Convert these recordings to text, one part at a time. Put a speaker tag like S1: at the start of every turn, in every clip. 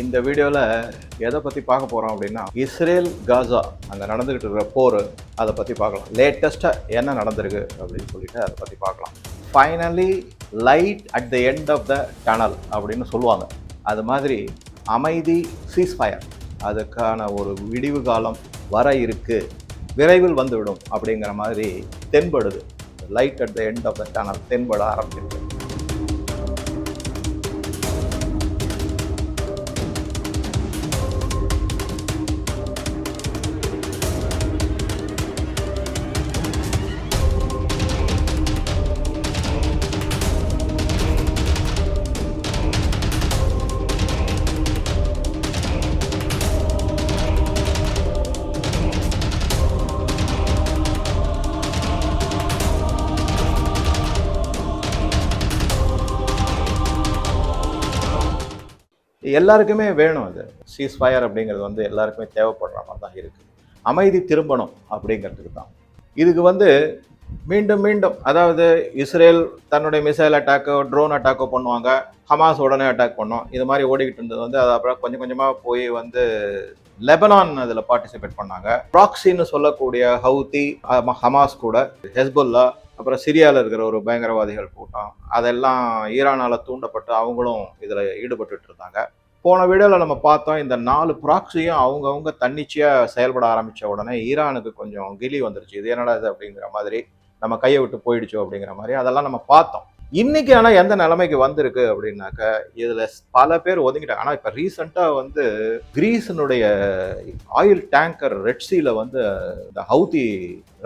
S1: இந்த வீடியோவில் எதை பற்றி பார்க்க போகிறோம் அப்படின்னா இஸ்ரேல் காசா அங்கே நடந்துக்கிட்டு இருக்கிற போர் அதை பற்றி பார்க்கலாம் லேட்டஸ்ட்டாக என்ன நடந்திருக்கு அப்படின்னு சொல்லிட்டு அதை பற்றி பார்க்கலாம் finally light at the end of the tunnel அப்படின்னு சொல்லுவாங்க அது மாதிரி அமைதி சீஸ்ஃபயர் அதுக்கான ஒரு விடிவு காலம் வர இருக்குது விரைவில் வந்துவிடும் அப்படிங்கிற மாதிரி தென்படுது light at the end of the tunnel தென்பட ஆரம்பிச்சிருக்கு எல்லாருக்குமே வேணும் அது சீஸ் ஃபயர் அப்படிங்கிறது வந்து எல்லாருக்குமே தேவைப்படுற மாதிரி தான் இருக்குது அமைதி திரும்பணும் அப்படிங்கிறதுக்கு தான் இதுக்கு வந்து மீண்டும் மீண்டும் அதாவது இஸ்ரேல் தன்னுடைய மிசைல் அட்டாக்கோ ட்ரோன் அட்டாக்கோ பண்ணுவாங்க ஹமாஸ் உடனே அட்டாக் பண்ணோம் இது மாதிரி ஓடிக்கிட்டு இருந்தது வந்து அது அப்புறம் கொஞ்சம் கொஞ்சமாக போய் வந்து லெபனான் அதில் பார்ட்டிசிபேட் பண்ணாங்க ப்ராக்சின்னு சொல்லக்கூடிய ஹவுத்தி ஹமாஸ் கூட ஹெஸ்புல்லா அப்புறம் சிரியாவில் இருக்கிற ஒரு பயங்கரவாதிகள் கூட்டம் அதெல்லாம் ஈரானால் தூண்டப்பட்டு அவங்களும் இதில் ஈடுபட்டு இருந்தாங்க போன வீடியோவில் நம்ம பார்த்தோம் இந்த நாலு ப்ராக்ஸியும் அவங்கவுங்க தன்னிச்சையாக செயல்பட ஆரம்பித்த உடனே ஈரானுக்கு கொஞ்சம் கிலி வந்துருச்சு இது என்னடா இது அப்படிங்கிற மாதிரி நம்ம கையை விட்டு போயிடுச்சோ அப்படிங்கிற மாதிரி அதெல்லாம் நம்ம பார்த்தோம் இன்னைக்கு ஆனால் எந்த நிலைமைக்கு வந்திருக்கு அப்படின்னாக்க இதில் பல பேர் ஒதுங்கிட்டாங்க ஆனால் இப்போ ரீசெண்டாக வந்து கிரீஸினுடைய ஆயில் டேங்கர் ரெட்ஸியில் வந்து இந்த ஹவுதி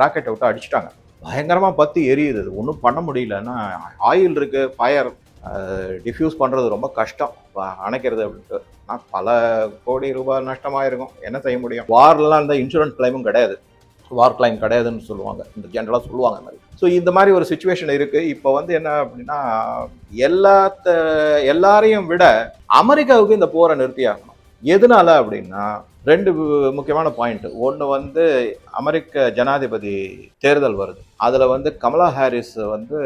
S1: ராக்கெட்டை விட்டு அடிச்சிட்டாங்க பயங்கரமாக பற்றி எரியுது ஒன்றும் பண்ண முடியலன்னா ஆயில் இருக்குது ஃபயர் டிஃப்யூஸ் பண்ணுறது ரொம்ப கஷ்டம் அணைக்கிறது அப்படின்ட்டு ஆனால் பல கோடி ரூபாய் நஷ்டமாக இருக்கும் என்ன செய்ய முடியும் வார்லாம் இந்த இன்சூரன்ஸ் கிளைமும் கிடையாது வார் கிளைம் கிடையாதுன்னு சொல்லுவாங்க இந்த ஜென்ரலாக சொல்லுவாங்க மாதிரி ஸோ இந்த மாதிரி ஒரு சுச்சுவேஷன் இருக்குது இப்போ வந்து என்ன அப்படின்னா எல்லாத்த எல்லாரையும் விட அமெரிக்காவுக்கு இந்த போரை நிறுத்தி ஆகணும் எதனால அப்படின்னா ரெண்டு முக்கியமான பாயிண்ட் ஒன்று வந்து அமெரிக்க ஜனாதிபதி தேர்தல் வருது அதில் வந்து கமலா ஹாரிஸ் வந்து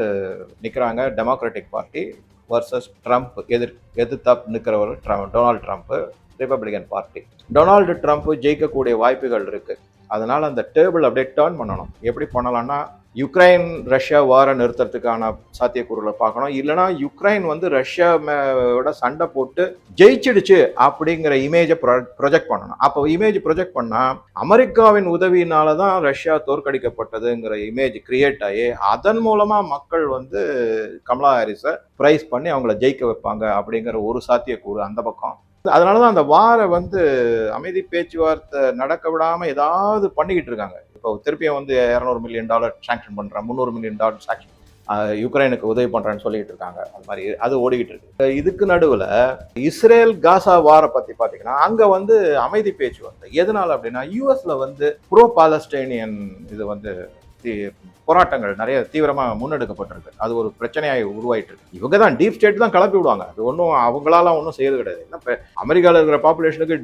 S1: நிற்கிறாங்க டெமோக்ராட்டிக் பார்ட்டி வர்சஸ் ட்ரம்ப் எதிர் எதிர்த்தாப் நிற்கிறவர் Trump Donald Trump Republican party Donald Trump ஜெயிக்கக்கூடிய வாய்ப்புகள் இருக்குது அதனால் அந்த டேபிள் அப்படியே டேர்ன் பண்ணணும் எப்படி பண்ணலான்னா யுக்ரைன் ரஷ்யா வாரை நிறுத்துறதுக்கான சாத்தியக்கூறுகளை பார்க்கணும் இல்லைனா யுக்ரைன் வந்து ரஷ்யாவோட சண்டை போட்டு ஜெயிச்சிடுச்சு அப்படிங்கிற இமேஜை ப்ரொ ப்ரொஜெக்ட் பண்ணணும் அப்போ இமேஜ் ப்ரொஜெக்ட் பண்ணால் அமெரிக்காவின் உதவியினால தான் ரஷ்யா தோற்கடிக்கப்பட்டதுங்கிற இமேஜ் கிரியேட் ஆகி அதன் மூலமாக மக்கள் வந்து கமலா ஹாரிஸை ப்ரைஸ் பண்ணி அவங்கள ஜெயிக்க வைப்பாங்க அப்படிங்கிற ஒரு சாத்தியக்கூறு அந்த பக்கம் அதனால தான் அந்த வாரை வந்து அமைதி பேச்சுவார்த்தை நடக்க விடாமல் ஏதாவது பண்ணிக்கிட்டு இருக்காங்க இப்போ திருப்பியும் வந்து இரநூறு மில்லியன் டாலர் சாங்ஷன் பண்ணுறேன் முந்நூறு மில்லியன் டாலர் சாங்ஷன் யுக்ரைனுக்கு உதவி பண்ணுறேன்னு சொல்லிட்டு இருக்காங்க அது மாதிரி அது ஓடிக்கிட்டு இருக்கு இதுக்கு நடுவில் இஸ்ரேல் காசா வாரை பற்றி பார்த்தீங்கன்னா அங்கே வந்து அமைதி பேச்சு வந்து எதனால் அப்படின்னா யூஎஸில் வந்து ப்ரோ பாலஸ்டைனியன் இது வந்து போராட்டங்கள் நிறைய தீவிரமாக முன்னெடுக்கப்பட்டிருக்கு அது ஒரு பிரச்சனையாக உருவாயிட்டு இருக்கு இவங்க தான் டீப் ஸ்டேட் தான் கிளப்பி விடுவாங்க அது ஒன்றும் அவங்களால ஒன்றும் செய்யறது கிடையாது இப்போ அமெரிக்காவில் இருக்கிற பாப்புலேஷனுக்கு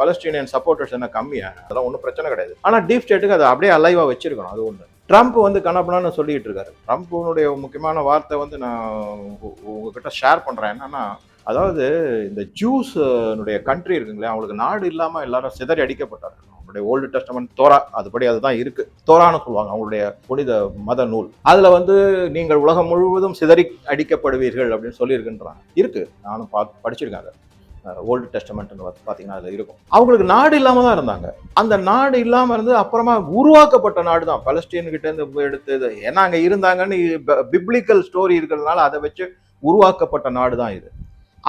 S1: பலஸ்டீனியன் சப்போர்ட்டர்ஸ் என்ன கம்மியாக அதெல்லாம் ஒன்றும் பிரச்சனை கிடையாது ஆனால் டீப் ஸ்டேட்டுக்கு அதை அப்படியே அலைவாக வச்சிருக்கணும் அது ஒன்று ட்ரம்ப் வந்து கனப்பனான்னு சொல்லிட்டு இருக்காரு ட்ரம்ப்னுடைய முக்கியமான வார்த்தை வந்து நான் உங்ககிட்ட ஷேர் பண்ணுறேன் என்னன்னா அதாவது இந்த ஜூஸ் கண்ட்ரி இருக்குங்களே அவங்களுக்கு நாடு இல்லாமல் எல்லாரும் சிதறி அடிக்கப்பட்டார்கள் நம்மளுடைய ஓல்டு டெஸ்டமெண்ட் தோரா அதுபடி அதுதான் இருக்கு தோரான்னு சொல்லுவாங்க அவங்களுடைய புனித மத நூல் அதுல வந்து நீங்கள் உலகம் முழுவதும் சிதறி அடிக்கப்படுவீர்கள் அப்படின்னு சொல்லியிருக்கின்றாங்க இருக்கு நானும் பா படிச்சிருக்காங்க ஓல்டு டெஸ்டமெண்ட்னு பார்த்தீங்கன்னா அதில் இருக்கும் அவங்களுக்கு நாடு இல்லாமல் தான் இருந்தாங்க அந்த நாடு இல்லாமல் இருந்து அப்புறமா உருவாக்கப்பட்ட நாடு தான் இருந்து எடுத்து ஏன்னா அங்கே இருந்தாங்கன்னு பிப்ளிக்கல் ஸ்டோரி இருக்கிறதுனால அதை வச்சு உருவாக்கப்பட்ட நாடு தான் இது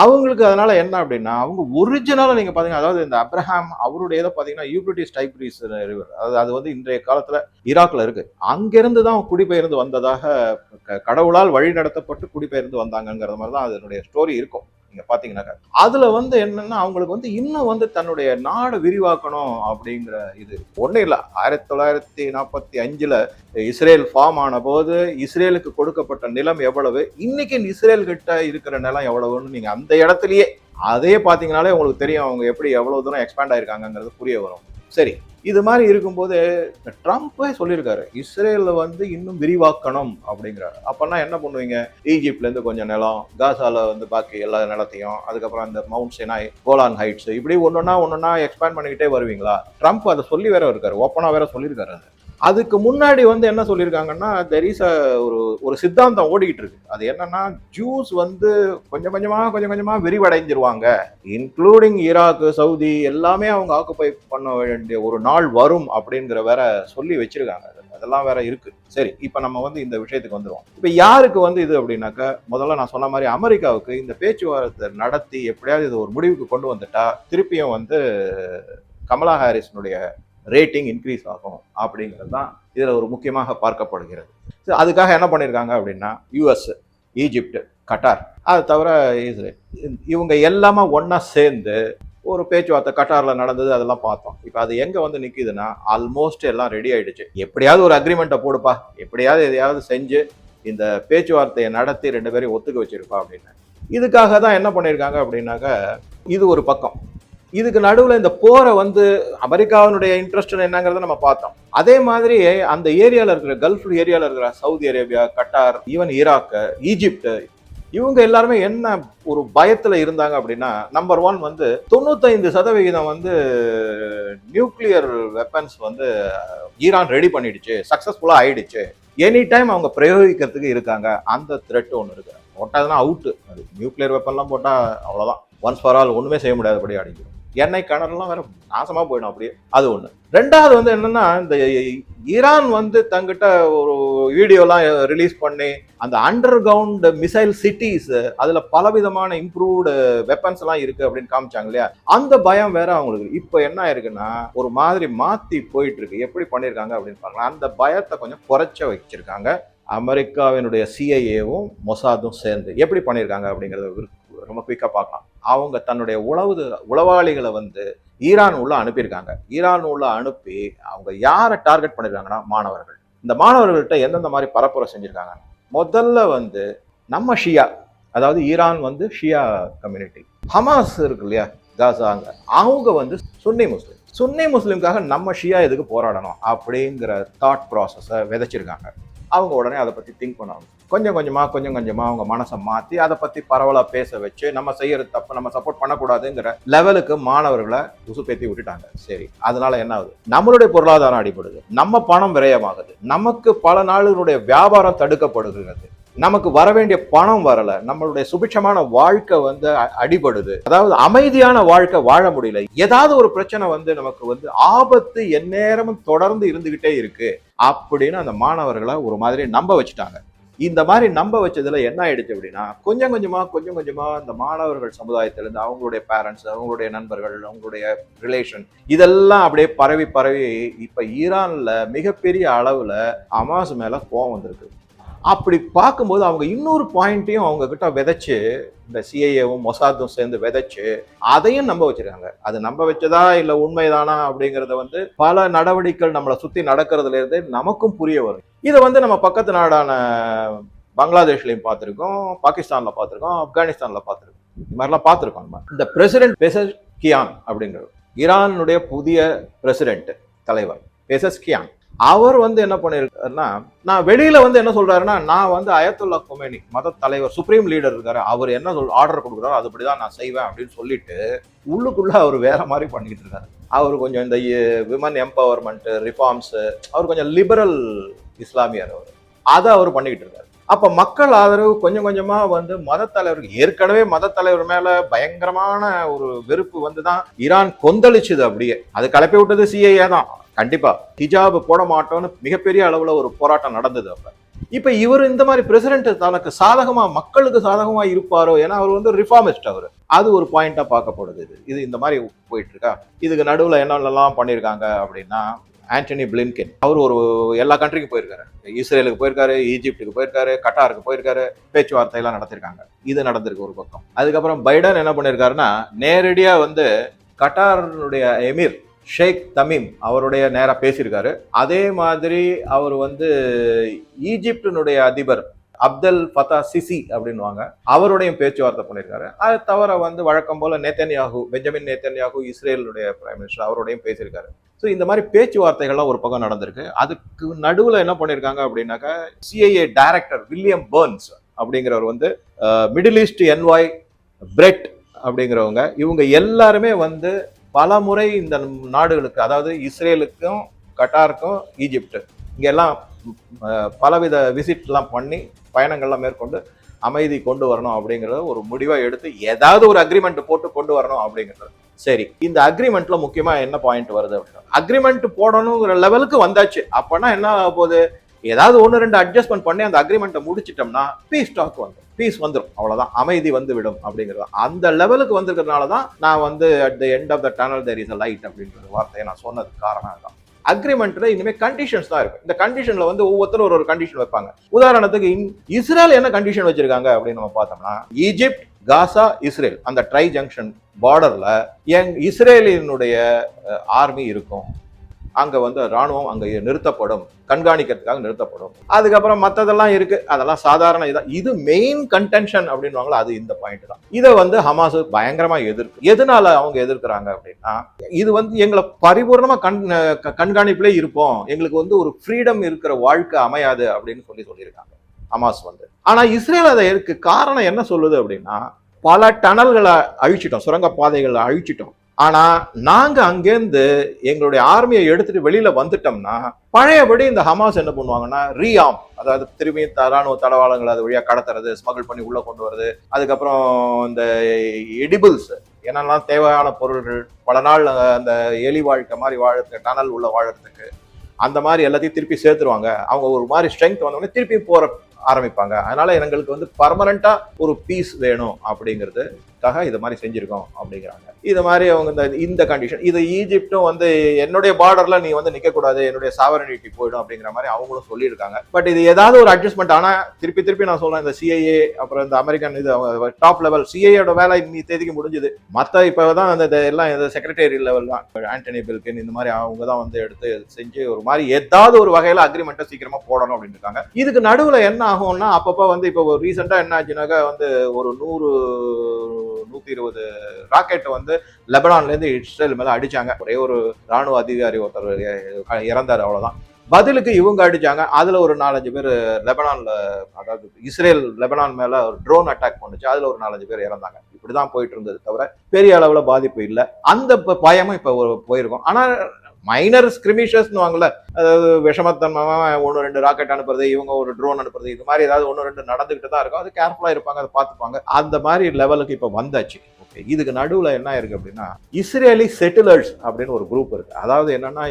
S1: அவங்களுக்கு அதனால என்ன அப்படின்னா அவங்க ஒரிஜினலாக நீங்கள் பார்த்தீங்கன்னா அதாவது இந்த அப்ரஹாம் அவருடைய இதை பார்த்தீங்கன்னா யூப்ரிட்டிஸ் டைப்ரீஸ் ரிவர் அதாவது அது வந்து இன்றைய காலத்தில் ஈராக்கில் இருக்கு அங்கிருந்து தான் குடிபெயர்ந்து வந்ததாக கடவுளால் வழி நடத்தப்பட்டு குடிபெயர்ந்து வந்தாங்கங்கிறது மாதிரி தான் அதனுடைய ஸ்டோரி இருக்கும் நீங்கள் பார்த்தீங்கன்னாக்கா அதில் வந்து என்னென்னா அவங்களுக்கு வந்து இன்னும் வந்து தன்னுடைய நாடை விரிவாக்கணும் அப்படிங்கிற இது ஒன்றும் இல்லை ஆயிரத்தி தொள்ளாயிரத்தி நாற்பத்தி அஞ்சில் இஸ்ரேல் ஃபார்ம் ஆன போது இஸ்ரேலுக்கு கொடுக்கப்பட்ட நிலம் எவ்வளவு இன்னைக்கு இஸ்ரேல் கிட்ட இருக்கிற நிலம் எவ்வளவுன்னு நீங்கள் அந்த இடத்துலையே அதே பார்த்தீங்கனாலே உங்களுக்கு தெரியும் அவங்க எப்படி எவ்வளோ தூரம் எக்ஸ்பேண்ட் ஆயிருக்காங்கிறது புரிய வரும் சரி இது மாதிரி இருக்கும்போது ட்ரம்ப்பே சொல்லியிருக்காரு இஸ்ரேலில் வந்து இன்னும் விரிவாக்கணும் அப்படிங்கிறாரு அப்போனா என்ன பண்ணுவீங்க ஈஜிப்ட்லேருந்து கொஞ்சம் நிலம் காசாவில் வந்து பாக்கி எல்லா நிலத்தையும் அதுக்கப்புறம் அந்த மவுண்ட் செனாய் கோலான் ஹைட்ஸ் இப்படி ஒன்றுனா ஒன்றுனா எக்ஸ்பேண்ட் பண்ணிக்கிட்டே வருவீங்களா ட்ரம்ப் அதை சொல்லி வேற இருக்காரு ஓப்பனாக வேற சொல்லியிருக்காரு அதுக்கு முன்னாடி வந்து என்ன சொல்லியிருக்காங்கன்னா தெர் இஸ் அ ஒரு ஒரு சித்தாந்தம் ஓடிக்கிட்டு இருக்கு அது என்னன்னா ஜூஸ் வந்து கொஞ்சம் கொஞ்சமாக கொஞ்சம் கொஞ்சமாக விரிவடைஞ்சிருவாங்க இன்க்ளூடிங் ஈராக்கு சவுதி எல்லாமே அவங்க ஆக்குப்பை பண்ண வேண்டிய ஒரு நாள் வரும் அப்படிங்கிற வேற சொல்லி வச்சிருக்காங்க அதெல்லாம் வேற இருக்கு சரி இப்போ நம்ம வந்து இந்த விஷயத்துக்கு வந்துடுவோம் இப்போ யாருக்கு வந்து இது அப்படின்னாக்க முதல்ல நான் சொன்ன மாதிரி அமெரிக்காவுக்கு இந்த பேச்சுவார்த்தை நடத்தி எப்படியாவது இது ஒரு முடிவுக்கு கொண்டு வந்துட்டா திருப்பியும் வந்து கமலா ஹாரிஸ்னுடைய ரேட்டிங் இன்க்ரீஸ் ஆகும் அப்படிங்கிறது தான் இதில் ஒரு முக்கியமாக பார்க்கப்படுகிறது ஸோ அதுக்காக என்ன பண்ணியிருக்காங்க அப்படின்னா யூஎஸ் ஈஜிப்ட் கட்டார் அது தவிர இஸ்ரேல் இவங்க எல்லாமே ஒன்றா சேர்ந்து ஒரு பேச்சுவார்த்தை கட்டாரில் நடந்தது அதெல்லாம் பார்த்தோம் இப்போ அது எங்கே வந்து நிற்கிதுன்னா ஆல்மோஸ்ட் எல்லாம் ரெடி ஆகிடுச்சு எப்படியாவது ஒரு அக்ரிமெண்ட்டை போடுப்பா எப்படியாவது எதையாவது செஞ்சு இந்த பேச்சுவார்த்தையை நடத்தி ரெண்டு பேரையும் ஒத்துக்க வச்சிருப்பா அப்படின்னு இதுக்காக தான் என்ன பண்ணியிருக்காங்க அப்படின்னாக்க இது ஒரு பக்கம் இதுக்கு நடுவில் இந்த போரை வந்து அமெரிக்காவினுடைய இன்ட்ரெஸ்ட் என்னங்கிறத நம்ம பார்த்தோம் அதே மாதிரி அந்த ஏரியாவில் இருக்கிற கல்ஃப் ஏரியாவில் இருக்கிற Saudi Arabia Qatar even Iraq Egypt இவங்க எல்லாருமே என்ன ஒரு பயத்தில் இருந்தாங்க அப்படின்னா நம்பர் ஒன் வந்து தொண்ணூத்தைந்து சதவிகிதம் வந்து நியூக்ளியர் வெப்பன்ஸ் வந்து ஈரான் ரெடி பண்ணிடுச்சு சக்ஸஸ்ஃபுல்லாக ஆயிடுச்சு எனி டைம் அவங்க பிரயோகிக்கிறதுக்கு இருக்காங்க அந்த த்ரெட் ஒன்று இருக்கு போட்டால் அவுட்டு அது நியூக்ளியர் வெப்பன்லாம் போட்டால் அவ்வளோதான் ஒன்ஸ் ஃபார் ஆல் ஒன்றுமே செய்ய முடியாதபடி அடிக்கணும் எண்ணெய் கிணறுலாம் வேற நாசமாக போயிடும் அப்படியே அது ஒன்று ரெண்டாவது வந்து என்னன்னா இந்த ஈரான் வந்து தங்கிட்ட ஒரு வீடியோலாம் ரிலீஸ் பண்ணி அந்த அண்டர் கிரவுண்ட் மிசைல் சிட்டிஸ் அதில் பலவிதமான இம்ப்ரூவ்டு வெப்பன்ஸ் எல்லாம் இருக்கு அப்படின்னு காமிச்சாங்க இல்லையா அந்த பயம் வேற அவங்களுக்கு இப்போ என்ன ஆயிருக்குன்னா ஒரு மாதிரி மாற்றி போயிட்டு இருக்கு எப்படி பண்ணியிருக்காங்க அப்படின்னு பார்க்கலாம் அந்த பயத்தை கொஞ்சம் குறைச்ச வச்சிருக்காங்க அமெரிக்காவினுடைய சிஐஏவும் மொசாதும் சேர்ந்து எப்படி பண்ணியிருக்காங்க அப்படிங்கிறத ரொம்ப குயிக்காக பார்க்கலாம் அவங்க தன்னுடைய உளவு உளவாளிகளை வந்து ஈரான் உள்ள அனுப்பியிருக்காங்க ஈரான் உள்ள அனுப்பி அவங்க யாரை டார்கெட் பண்ணியிருக்காங்கன்னா மாணவர்கள் இந்த மாணவர்கள்ட்ட எந்தெந்த மாதிரி பரப்புரை செஞ்சுருக்காங்க முதல்ல வந்து நம்ம ஷியா அதாவது ஈரான் வந்து ஷியா கம்யூனிட்டி ஹமாஸ் இருக்கு இல்லையா காசாங்க அவங்க வந்து சுன்னி முஸ்லீம் சுன்னி முஸ்லீம்காக நம்ம ஷியா எதுக்கு போராடணும் அப்படிங்கிற தாட் ப்ராசஸை விதைச்சிருக்காங்க அவங்க உடனே அதை பற்றி திங்க் பண்ணாங்க கொஞ்சம் கொஞ்சமாக கொஞ்சம் கொஞ்சமாக அவங்க மனசை மாற்றி அதை பற்றி பரவலாக பேச வச்சு நம்ம செய்கிற தப்பு நம்ம சப்போர்ட் பண்ணக்கூடாதுங்கிற லெவலுக்கு மாணவர்களை உசுப்பேத்தி விட்டுட்டாங்க சரி அதனால என்ன ஆகுது நம்மளுடைய பொருளாதாரம் அடிபடுது நம்ம பணம் விரயமாகுது நமக்கு பல நாடுகளுடைய வியாபாரம் தடுக்கப்படுகிறது நமக்கு வர வேண்டிய பணம் வரல நம்மளுடைய சுபிட்சமான வாழ்க்கை வந்து அடிபடுது அதாவது அமைதியான வாழ்க்கை வாழ முடியல ஏதாவது ஒரு பிரச்சனை வந்து நமக்கு வந்து ஆபத்து எந்நேரமும் தொடர்ந்து இருந்துகிட்டே இருக்கு அப்படின்னு அந்த மாணவர்களை ஒரு மாதிரி நம்ப வச்சுட்டாங்க இந்த மாதிரி நம்ப வச்சதுல என்ன ஆயிடுச்சு அப்படின்னா கொஞ்சம் கொஞ்சமா கொஞ்சம் கொஞ்சமா அந்த மாணவர்கள் சமுதாயத்திலிருந்து அவங்களுடைய பேரண்ட்ஸ் அவங்களுடைய நண்பர்கள் அவங்களுடைய ரிலேஷன் இதெல்லாம் அப்படியே பரவி பரவி இப்ப ஈரான்ல மிகப்பெரிய அளவுல அமாஸ் மேல கோவம் வந்திருக்கு அப்படி பார்க்கும்போது அவங்க இன்னொரு பாயிண்ட்டையும் அவங்க கிட்ட விதைச்சு இந்த சிஐஏவும் மொசாதும் சேர்ந்து விதைச்சு அதையும் நம்ப வச்சிருக்காங்க அது நம்ப வச்சதா இல்லை உண்மைதானா அப்படிங்கிறத வந்து பல நடவடிக்கைகள் நம்மளை சுற்றி நடக்கிறதுல இருந்து நமக்கும் புரிய வரும் இதை வந்து நம்ம பக்கத்து நாடான பங்களாதேஷ்லையும் பார்த்துருக்கோம் பாகிஸ்தானில் பார்த்துருக்கோம் ஆப்கானிஸ்தானில் பார்த்துருக்கோம் இது மாதிரிலாம் பார்த்துருக்கோம் நம்ம இந்த பிரசிடென்ட் பெசஸ் கியான் அப்படிங்கிறது ஈரானுடைய புதிய பிரசிடென்ட் தலைவர் பெசஸ் கியான் அவர் வந்து என்ன பண்ணியிருக்காருன்னா நான் வெளியில வந்து என்ன சொல்றாருன்னா நான் வந்து அயத்துல்லா கொமேனி மத தலைவர் சுப்ரீம் லீடர் இருக்காரு அவர் என்ன சொல் ஆர்டர் கொடுக்குறாரோ அதுபடிதான் நான் செய்வேன் அப்படின்னு சொல்லிட்டு உள்ளுக்குள்ள அவர் வேற மாதிரி பண்ணிக்கிட்டு இருக்காரு அவர் கொஞ்சம் இந்த விமன் எம்பவர்மெண்ட் ரிஃபார்ம்ஸ் அவர் கொஞ்சம் லிபரல் இஸ்லாமியர் அவர் அதை அவர் பண்ணிக்கிட்டு இருக்காரு அப்போ மக்கள் ஆதரவு கொஞ்சம் கொஞ்சமாக வந்து மதத்தலைவர்கள் ஏற்கனவே மதத்தலைவர் மேலே பயங்கரமான ஒரு வெறுப்பு வந்து தான் ஈரான் கொந்தளிச்சுது அப்படியே அது கலப்பி விட்டது சிஐஏ தான் கண்டிப்பா ஹிஜாப் போட மாட்டோம்னு மிகப்பெரிய அளவுல ஒரு போராட்டம் நடந்தது அப்ப இப்ப இவர் இந்த மாதிரி பிரசிடென்ட் தனக்கு சாதகமா மக்களுக்கு சாதகமா இருப்பாரோ ஏன்னா அவர் வந்து ரிஃபார்மிஸ்ட் அவர் அது ஒரு பாயிண்டா பார்க்கப்படுது இது இது இந்த மாதிரி போயிட்டு இருக்கா இதுக்கு நடுவில் என்னென்னலாம் பண்ணியிருக்காங்க அப்படின்னா ஆண்டனி பிளின்கின் அவர் ஒரு எல்லா கண்ட்ரிக்கும் போயிருக்காரு இஸ்ரேலுக்கு போயிருக்காரு ஈஜிப்டுக்கு போயிருக்காரு கட்டாருக்கு போயிருக்காரு பேச்சுவார்த்தையெல்லாம் நடத்திருக்காங்க இது நடந்திருக்கு ஒரு பக்கம் அதுக்கப்புறம் பைடன் என்ன பண்ணியிருக்காருன்னா நேரடியாக வந்து கட்டாருடைய எமிர் ஷேக் தமீம் அவருடைய நேராக பேசியிருக்காரு அதே மாதிரி அவர் வந்து ஈஜிப்டினுடைய அதிபர் அப்தல் ஃபதா சிசி அப்படின்வாங்க அவருடைய பேச்சுவார்த்தை பண்ணியிருக்காரு அது தவிர வந்து வழக்கம் போல நேத்தன்யாகு பெஞ்சமின் நேத்தன்யாகு இஸ்ரேலுடைய பிரைம் மினிஸ்டர் அவரோடையும் பேசியிருக்காரு ஸோ இந்த மாதிரி பேச்சுவார்த்தைகள்லாம் ஒரு பக்கம் நடந்திருக்கு அதுக்கு நடுவில் என்ன பண்ணியிருக்காங்க அப்படின்னாக்கா சிஐஏ டைரக்டர் வில்லியம் பேர்ன்ஸ் அப்படிங்கிறவர் வந்து மிடில் ஈஸ்ட் என்வாய் பிரெட் அப்படிங்கிறவங்க இவங்க எல்லாருமே வந்து பல முறை இந்த நாடுகளுக்கு அதாவது இஸ்ரேலுக்கும் கட்டாருக்கும் ஈஜிப்டு இங்கெல்லாம் பலவித விசிட்லாம் பண்ணி பயணங்கள்லாம் மேற்கொண்டு அமைதி கொண்டு வரணும் அப்படிங்கிறத ஒரு முடிவாக எடுத்து ஏதாவது ஒரு அக்ரிமெண்ட் போட்டு கொண்டு வரணும் அப்படிங்கிறது சரி இந்த அக்ரிமெண்ட்ல முக்கியமா என்ன பாயிண்ட் வருது அப்படின்னா அக்ரிமெண்ட் போடணுங்கிற லெவலுக்கு வந்தாச்சு அப்பனா என்ன போகுது ஏதாவது ஒன்று ரெண்டு அட்ஜஸ்ட்மெண்ட் பண்ணி அந்த அக்ரிமெண்ட்டை முடிச்சிட்டோம்னா பீஸ் ஸ்டாக் வந்து பீஸ் வந்துடும் அவ்வளோதான் அமைதி வந்து விடும் அப்படிங்கிறது அந்த லெவலுக்கு வந்திருக்கிறதுனால தான் நான் வந்து at the end of the tunnel there is a light அப்படின்ற வார்த்தையை நான் சொன்னதுக்கு காரணம் தான் அக்ரிமெண்ட்ல இனிமேல் கண்டிஷன்ஸ் தான் இருக்கும் இந்த கண்டிஷன்ல வந்து ஒவ்வொருத்தரும் ஒரு ஒரு கண்டிஷன் வைப்பாங்க உதாரணத்துக்கு இஸ்ரேல் என்ன கண்டிஷன் வச்சிருக்காங்க அப்படின்னு நம்ம பார்த்தோம்னா ஈஜிப்ட் காசா இஸ்ரேல் அந்த ட்ரை ஜங்ஷன் பார்டர்ல எங் இஸ்ரேலினுடைய ஆர்மி இருக்கும் அங்கே வந்து இராணுவம் அங்கே நிறுத்தப்படும் கண்காணிக்கிறதுக்காக நிறுத்தப்படும் அதுக்கப்புறம் மற்றதெல்லாம் இருக்குது அதெல்லாம் சாதாரண இதான் இது மெயின் கன்டென்ஷன் அப்படின்வாங்களோ அது இந்த பாயிண்ட் தான் இதை வந்து ஹமாஸ் பயங்கரமாக எதிர்க்கு எதனால அவங்க எதிர்க்கிறாங்க அப்படின்னா இது வந்து எங்களை பரிபூர்ணமாக கண் கண்காணிப்பிலே இருப்போம் எங்களுக்கு வந்து ஒரு ஃப்ரீடம் இருக்கிற வாழ்க்கை அமையாது அப்படின்னு சொல்லி சொல்லியிருக்காங்க ஹமாஸ் வந்து ஆனால் இஸ்ரேல் அதை இருக்கு காரணம் என்ன சொல்லுது அப்படின்னா பல டனல்களை அழிச்சிட்டோம் சுரங்க பாதைகளை அழிச்சிட்டோம் ஆனா நாங்க அங்கேருந்து எங்களுடைய ஆர்மியை எடுத்துட்டு வெளியில வந்துட்டோம்னா பழையபடி இந்த ஹமாஸ் என்ன பண்ணுவாங்கன்னா ரீஆம் அதாவது திரும்பி ராணுவ தளவாளங்களை அது வழியா கடத்துறது ஸ்மகிள் பண்ணி உள்ள கொண்டு வருது அதுக்கப்புறம் இந்த எடிபிள்ஸ் என்னெல்லாம் தேவையான பொருள்கள் பல நாள் அந்த எலி வாழ்க்கை மாதிரி வாழறதுக்கு டனல் உள்ள வாழறதுக்கு அந்த மாதிரி எல்லாத்தையும் திருப்பி சேர்த்துருவாங்க அவங்க ஒரு மாதிரி ஸ்ட்ரென்த் வந்தவொடனே திருப்பி போற ஆரம்பிப்பாங்க அதனால எங்களுக்கு வந்து பர்மனண்டா ஒரு பீஸ் வேணும் அப்படிங்கிறது ஈஜிப்டுக்காக இது மாதிரி செஞ்சுருக்கோம் அப்படிங்கிறாங்க இது மாதிரி அவங்க இந்த இந்த கண்டிஷன் இது ஈஜிப்டும் வந்து என்னுடைய பார்டரில் நீ வந்து நிற்கக்கூடாது என்னுடைய சாவரனிட்டி போயிடும் அப்படிங்கிற மாதிரி அவங்களும் சொல்லியிருக்காங்க பட் இது ஏதாவது ஒரு அட்ஜஸ்ட்மெண்ட் ஆனால் திருப்பி திருப்பி நான் சொல்றேன் இந்த சிஐஏ அப்புறம் இந்த அமெரிக்கன் இது டாப் லெவல் சிஐயோட வேலை இன்னி தேதிக்கு முடிஞ்சுது மற்ற இப்போ தான் அந்த எல்லாம் இந்த செக்ரட்டரி லெவல் தான் ஆண்டனி பில்கின் இந்த மாதிரி அவங்க தான் வந்து எடுத்து செஞ்சு ஒரு மாதிரி ஏதாவது ஒரு வகையில் அக்ரிமெண்ட்டை சீக்கிரமாக போடணும் அப்படின்னு இருக்காங்க இதுக்கு நடுவில் என்ன ஆகும்னா அப்பப்போ வந்து இப்போ ரீசெண்டாக என்ன ஆச்சுனாக்கா வந்து ஒரு நூறு நூற்றி இருபது ராக்கெட் வந்து லெபனான்லேருந்து இஸ்ரேல் மேலே அடித்தாங்க ஒரே ஒரு ராணுவ அதிகாரி ஒருத்தர் இறந்தார் அவ்வளோதான் பதிலுக்கு இவங்க அடித்தாங்க அதில் ஒரு நாலஞ்சு பேர் லெபனானில் அதாவது இஸ்ரேல் லெபனான் மேலே ஒரு ட்ரோன் அட்டாக் பண்ணுச்சு அதில் ஒரு நாலஞ்சு பேர் இறந்தாங்க இப்படி தான் போயிட்டு இருந்தது தவிர பெரிய அளவில் பாதிப்பு இல்லை அந்த பயமும் இப்போ போயிருக்கும் ஆனால் மைனர் ஸ்கிரிமிஷஸ்னு வாங்கல அதாவது விஷமத்தன்மாவ ஒன்று ரெண்டு ராக்கெட் அனுப்புறது இவங்க ஒரு ட்ரோன் அனுப்புறது இது மாதிரி ஏதாவது ஒன்று ரெண்டு நடந்துக்கிட்டு தான் இருக்கும் அது கேர்ஃபுல்லாக இருப்பாங்க அதை பார்த்துப்பாங்க அந்த மாதிரி லெவலுக்கு இப்போ வந்தாச்சு ஓகே இதுக்கு நடுவில் என்ன இருக்கு அப்படின்னா இஸ்ரேலி செட்டிலர்ஸ் அப்படின்னு ஒரு குரூப் இருக்கு அதாவது என்னன்னா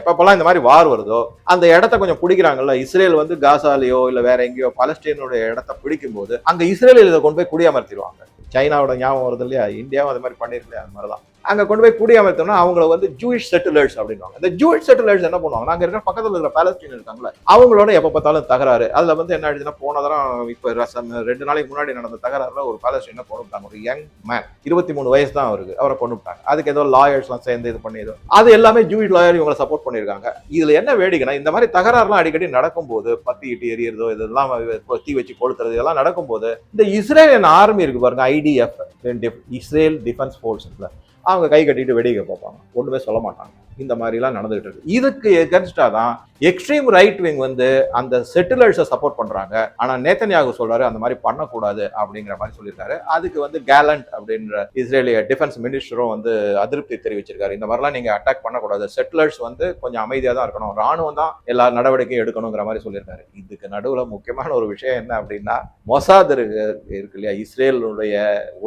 S1: எப்பப்பெல்லாம் இந்த மாதிரி வார் வருதோ அந்த இடத்த கொஞ்சம் பிடிக்கிறாங்கல்ல இஸ்ரேல் வந்து காசாலேயோ இல்லை வேற எங்கேயோ பலஸ்டீனுடைய இடத்த பிடிக்கும் போது அங்கே இஸ்ரேலில் இதை கொண்டு போய் குடியமர்த்திடுவாங்க சைனாவோட ஞாபகம் வருது இல்லையா இந்தியாவும் அது மாதிரி பண்ணியிருக்கலையா அது மாதிரி தான் அங்கே கொண்டு போய் அமைத்தோம்னா அவங்கள வந்து ஜூயிஷ் செட்டிலர்ஸ் அப்படின்வாங்க இந்த ஜூயிஷ் செட்டிலர்ஸ் என்ன பண்ணுவாங்க அங்கே இருக்கிற பக்கத்தில் இருக்கிற பேலஸ்டீன் இருக்காங்களே அவங்களோட எப்போ பார்த்தாலும் தகராறு அதில் வந்து என்ன ஆயிடுச்சுன்னா போன தரம் இப்போ ரசம் ரெண்டு நாளைக்கு முன்னாடி நடந்த தகராறுல ஒரு பேலஸ்டீனை கொண்டுட்டாங்க ஒரு யங் மேன் இருபத்தி மூணு வயசு தான் அவருக்கு அவரை விட்டாங்க அதுக்கு ஏதோ லாயர்ஸ்லாம் சேர்ந்து இது பண்ணி அது எல்லாமே ஜூயிஷ் லாயர் இவங்களை சப்போர்ட் பண்ணியிருக்காங்க இதில் என்ன வேடிக்கைனா இந்த மாதிரி தகராறுலாம் அடிக்கடி நடக்கும்போது பத்தி இட்டு எரியறதோ இதெல்லாம் தீ வச்சு கொளுத்துறது இதெல்லாம் நடக்கும்போது இந்த இஸ்ரேலியன் ஆர்மி இருக்கு பாருங்க ஐடிஎஃப் இஸ்ரேல் டிஃபென்ஸ் ஃபோர்ஸ் அவங்க கை கட்டிட்டு வெடிக்க பார்ப்பாங்க ஒன்றுமே சொல்ல மாட்டாங்க இந்த மாதிரிலாம் நடந்துகிட்டு இருக்கு இதுக்கு எகன்ஸ்டா தான் எக்ஸ்ட்ரீம் ரைட் விங் வந்து அந்த செட்டிலர்ஸை சப்போர்ட் பண்றாங்க ஆனால் நேத்தனியாக சொல்றாரு அந்த மாதிரி பண்ணக்கூடாது அப்படிங்கிற மாதிரி சொல்லியிருக்காரு அதுக்கு வந்து கேலண்ட் அப்படின்ற இஸ்ரேலிய டிஃபென்ஸ் மினிஸ்டரும் வந்து அதிருப்தி தெரிவிச்சிருக்காரு இந்த மாதிரிலாம் நீங்க அட்டாக் பண்ணக்கூடாது செட்டிலர்ஸ் வந்து கொஞ்சம் அமைதியாக தான் இருக்கணும் ராணுவம் தான் எல்லா நடவடிக்கையும் எடுக்கணுங்கிற மாதிரி சொல்லியிருக்காரு இதுக்கு நடுவில் முக்கியமான ஒரு விஷயம் என்ன அப்படின்னா மொசாத் இருக்கு இருக்கு இல்லையா இஸ்ரேலுடைய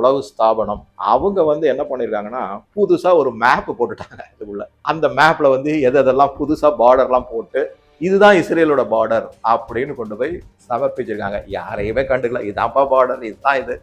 S1: உளவு ஸ்தாபனம் அவங்க வந்து என்ன பண்ணியிருக்காங்கன்னா புதுசாக ஒரு மேப் போட்டுட்டாங்க இதுக்குள்ள அந்த அந்த மேப்பில் வந்து எது எதெல்லாம் புதுசாக பார்டர்லாம் போட்டு இதுதான் இஸ்ரேலோட பார்டர் அப்படின்னு கொண்டு போய் சமர்ப்பிச்சிருக்காங்க யாரையுமே கண்டுக்கல இதான்ப்பா பார்டர் இதுதான் இது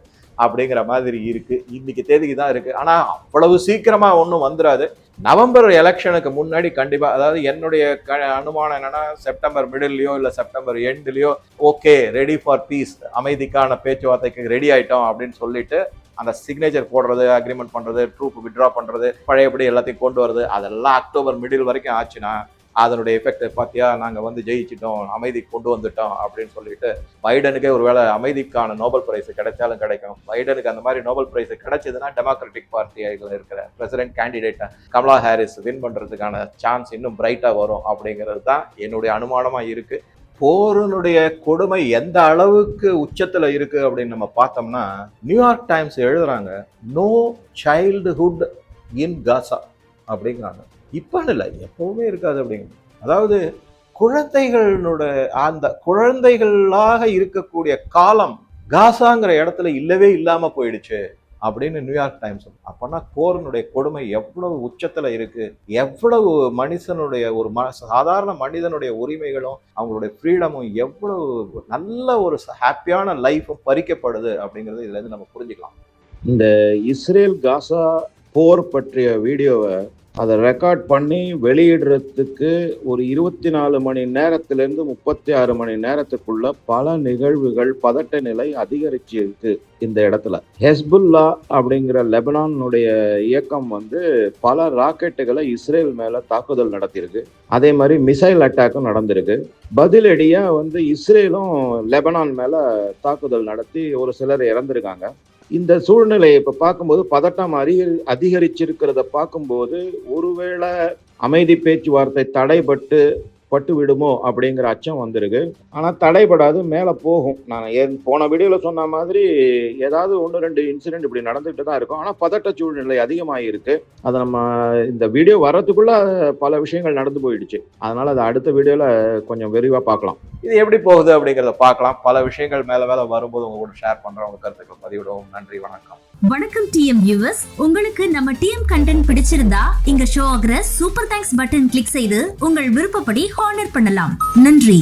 S1: அப்படிங்கிற மாதிரி இருக்குது இன்னைக்கு தேதிக்கு தான் இருக்குது ஆனால் அவ்வளவு சீக்கிரமாக ஒன்றும் வந்துடாது நவம்பர் எலெக்ஷனுக்கு முன்னாடி கண்டிப்பாக அதாவது என்னுடைய க அனுமானம் என்னென்னா செப்டம்பர் மிடில்லையோ இல்லை செப்டம்பர் எண்ட்லேயோ ஓகே ரெடி ஃபார் பீஸ் அமைதிக்கான பேச்சுவார்த்தைக்கு ரெடி ஆகிட்டோம் அப்படின்னு சொல்லிட்டு அந்த சிக்னேச்சர் போடுறது அக்ரிமெண்ட் பண்ணுறது ட்ரூப் விட்ரா பண்ணுறது பழையபடி எல்லாத்தையும் கொண்டு வருது அதெல்லாம் அக்டோபர் மிடில் வரைக்கும் ஆச்சுன்னா அதனுடைய எஃபெக்ட் பார்த்தியா நாங்கள் வந்து ஜெயிச்சிட்டோம் அமைதிக்கு கொண்டு வந்துட்டோம் அப்படின்னு சொல்லிட்டு பைடனுக்கே ஒரு வேளை அமைதிக்கான நோபல் பிரைஸ் கிடைச்சாலும் கிடைக்கும் பைடனுக்கு அந்த மாதிரி நோபல் பிரைஸ் கிடைச்சதுன்னா டெமோக்ராட்டிக் பார்ட்டியில் இருக்கிற பிரசிடென்ட் கேண்டிடேட்டை கமலா ஹாரிஸ் வின் பண்ணுறதுக்கான சான்ஸ் இன்னும் பிரைட்டாக வரும் அப்படிங்கிறது தான் என்னுடைய அனுமானமாக இருக்குது போரனுடைய கொடுமை எந்த அளவுக்கு உச்சத்தில் இருக்கு அப்படின்னு நம்ம பார்த்தோம்னா நியூயார்க் டைம்ஸ் எழுதுறாங்க நோ சைல்டுஹுட் இன் காசா அப்படிங்கிறாங்க இப்போன்னு இல்லை எப்பவுமே இருக்காது அப்படிங்கிறது அதாவது குழந்தைகளோட அந்த குழந்தைகளாக இருக்கக்கூடிய காலம் காசாங்கிற இடத்துல இல்லவே இல்லாமல் போயிடுச்சு அப்படின்னு நியூயார்க் டைம்ஸ் அப்போனா கோரனுடைய கொடுமை எவ்வளவு உச்சத்தில் இருக்குது எவ்வளவு மனுஷனுடைய ஒரு ம சாதாரண மனிதனுடைய உரிமைகளும் அவங்களுடைய ஃப்ரீடமும் எவ்வளவு நல்ல ஒரு ஹாப்பியான லைஃப்பும் பறிக்கப்படுது அப்படிங்கிறது இதுலேருந்து நம்ம புரிஞ்சுக்கலாம் இந்த இஸ்ரேல் காசா போர் பற்றிய வீடியோவை அதை ரெக்கார்ட் பண்ணி வெளியிடுறதுக்கு ஒரு இருபத்தி நாலு மணி நேரத்திலேருந்து முப்பத்தி ஆறு மணி நேரத்துக்குள்ள பல நிகழ்வுகள் பதட்ட நிலை அதிகரிச்சு இருக்கு இந்த இடத்துல ஹெஸ்புல்லா அப்படிங்கிற லெபனானுடைய இயக்கம் வந்து பல ராக்கெட்டுகளை இஸ்ரேல் மேல தாக்குதல் நடத்தியிருக்கு அதே மாதிரி மிசைல் அட்டாக்கும் நடந்திருக்கு பதிலடியா வந்து இஸ்ரேலும் லெபனான் மேல தாக்குதல் நடத்தி ஒரு சிலர் இறந்திருக்காங்க இந்த சூழ்நிலையை இப்போ பார்க்கும்போது பதட்டம் அதிக அதிகரிச்சிருக்கிறத பார்க்கும்போது ஒருவேளை அமைதி பேச்சுவார்த்தை தடைபட்டு பட்டு விடுமோ அப்படிங்கிற அச்சம் வந்திருக்கு ஆனால் தடைபடாது மேலே போகும் நான் என் போன வீடியோவில் சொன்ன மாதிரி ஏதாவது ஒன்று ரெண்டு இன்சிடென்ட் இப்படி நடந்துகிட்டு தான் இருக்கும் ஆனால் பதட்ட சூழ்நிலை அதிகமாக இருக்குது அதை நம்ம இந்த வீடியோ வர்றதுக்குள்ளே பல விஷயங்கள் நடந்து போயிடுச்சு அதனால் அதை அடுத்த வீடியோவில் கொஞ்சம் விரிவாக பார்க்கலாம் இது எப்படி போகுது அப்படிங்கிறத பார்க்கலாம் பல விஷயங்கள் மேலே மேலே வரும்போது கூட ஷேர் பண்ணுறேன் உங்கள் கருத்துக்கள் பதிவிடுவோம் நன்றி வணக்கம்
S2: வணக்கம் டிஎம் வியூவர்ஸ் உங்களுக்கு நம்ம டிஎம் கண்டென்ட் பிடிச்சிருந்தா இங்க ஷோ ஆகிற சூப்பர் தேங்க்ஸ் பட்டன் கிளிக் செய்து உங்கள் விருப்பப்படி ஆர்டர் பண்ணலாம் நன்றி